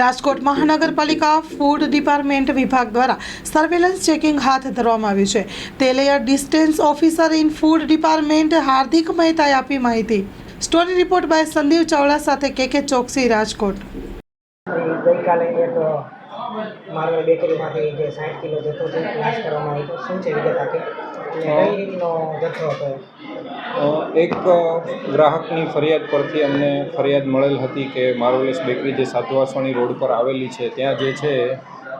રાજકોટ મહાનગરપાલિકા food department વિભાગ દ્વારા સર્વેલન્સ ચેકિંગ હાથ ધરવામાં આવ્યું છે. તેલેયર distance officer in food department Hardik મહેતાએ આપી માહિતી. Story report by Sandeep Chavda સાથે કે કે ચોકસી રાજકોટ. ગઈકાલે એક મારવાડ બેકરીમાંથી જે સાઠ કિલો જથ્થો છે ક્લાસ કરવામાં આવ્યો શું છે વિગત આપી. એક ગ્રાહકની ફરિયાદ પરથી અમને ફરિયાદ મળેલ હતી કે મારોલેસ બેકરી જે સાતવાસવાણી રોડ પર આવેલી છે, ત્યાં જે છે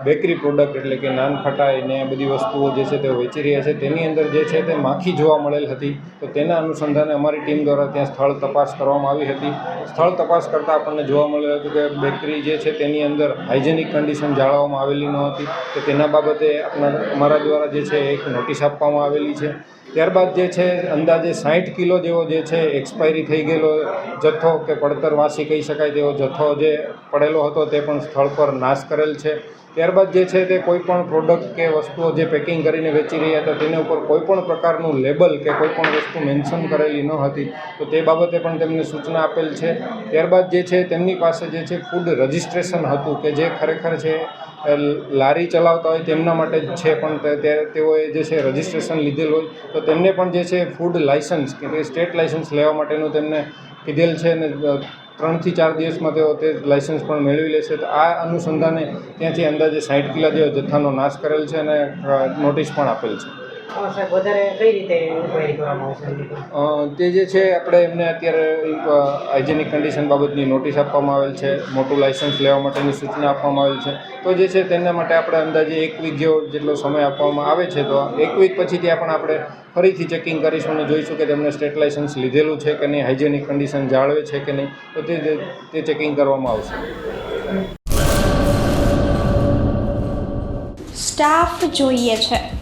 બેકરી પ્રોડક્ટ એટલે કે નાન ખટાઈ ને બધી વસ્તુઓ જે છે તે વેચી રહ્યા છે. તેની અંદર જે છે તે માખી જોવા મળેલ હતી. તો તેના અનુસંધાને અમારી ટીમ દ્વારા ત્યાં સ્થળ તપાસ કરવામાં આવી હતી. સ્થળ તપાસ કરતાં આપણને જોવા મળેલું હતું કે બેકરી જે છે તેની અંદર હાઇજેનિક કન્ડિશન જાળવવામાં આવેલી ન હતી. તો તેના બાબતે આપણા અમારા દ્વારા જે છે એક નોટિસ આપવામાં આવેલી છે. ત્યારબાદ જે છે, અંદાજે સાઠ કિલો જેવો જે છે એક્સપાયરી થઈ ગયેલો જથ્થો કે પડતર વાસી કહી શકાય તેવો જથ્થો જે પડેલો હતો તે પણ સ્થળ પર નાશ કરેલ છે. ત્યારબાદ જે છે, તે કોઈપણ પ્રોડક્ટ કે વસ્તુઓ જે પેકિંગ કરીને વેચી રહ્યા હતા, તેના ઉપર કોઈ પણ પ્રકારનું લેબલ કે કોઈપણ વસ્તુ મેન્શન કરેલી ન હતી, તો તે બાબતે પણ તેમને સૂચના આપેલ છે. ત્યારબાદ જે છે, તેમની પાસે જે છે ફૂડ રજિસ્ટ્રેશન હતું, કે જે ખરેખર છે લારી ચલાવતા હોય તેમના માટે જ છે, પણ તેઓએ જે છે રજિસ્ટ્રેશન લીધેલ હોય, તો તેમને પણ જે છે ફૂડ લાઇસન્સ કે ભાઈ સ્ટેટ લાઇસન્સ લેવા માટેનું તેમને કીધેલ છે અને ત્રણથી ચાર દિવસમાં તેઓ તે લાઇસન્સ પણ મેળવી લેશે. તો આ અનુસંધાને ત્યાંથી અંદાજે સાઠ કિલા જેવો જથ્થાનો નાશ કરેલ છે અને નોટિસ પણ આપેલ છે. હા સાહેબ વધારે કઈ રીતે ઇન્ક્વાયરી કરવામાં આવશે એની રીતે? અ, તે જે છે આપણે એમને અત્યારે હાઇજેનિક કન્ડિશન બાબતની નોટિસ આપવામાં આવેલ છે મોટું લાઇસન્સ લેવા માટેની સૂચના આપવામાં આવેલ છે. તો જે છે તેના માટે આપણે અંદાજે એક વીક જેવો જેટલો સમય આપવામાં આવે છે તો એક વીક પછી ત્યાં પણ આપણે ફરીથી ચેકિંગ કરીશું અને જોઈશું કે તેમણે સ્ટેટ લાઇસન્સ લીધેલું છે કે નહીં હાઇજેનિક કન્ડિશન જાળવે છે કે નહીં તો તે તે ચેકિંગ કરવામાં આવશે. સ્ટાફ જોઈએ છે.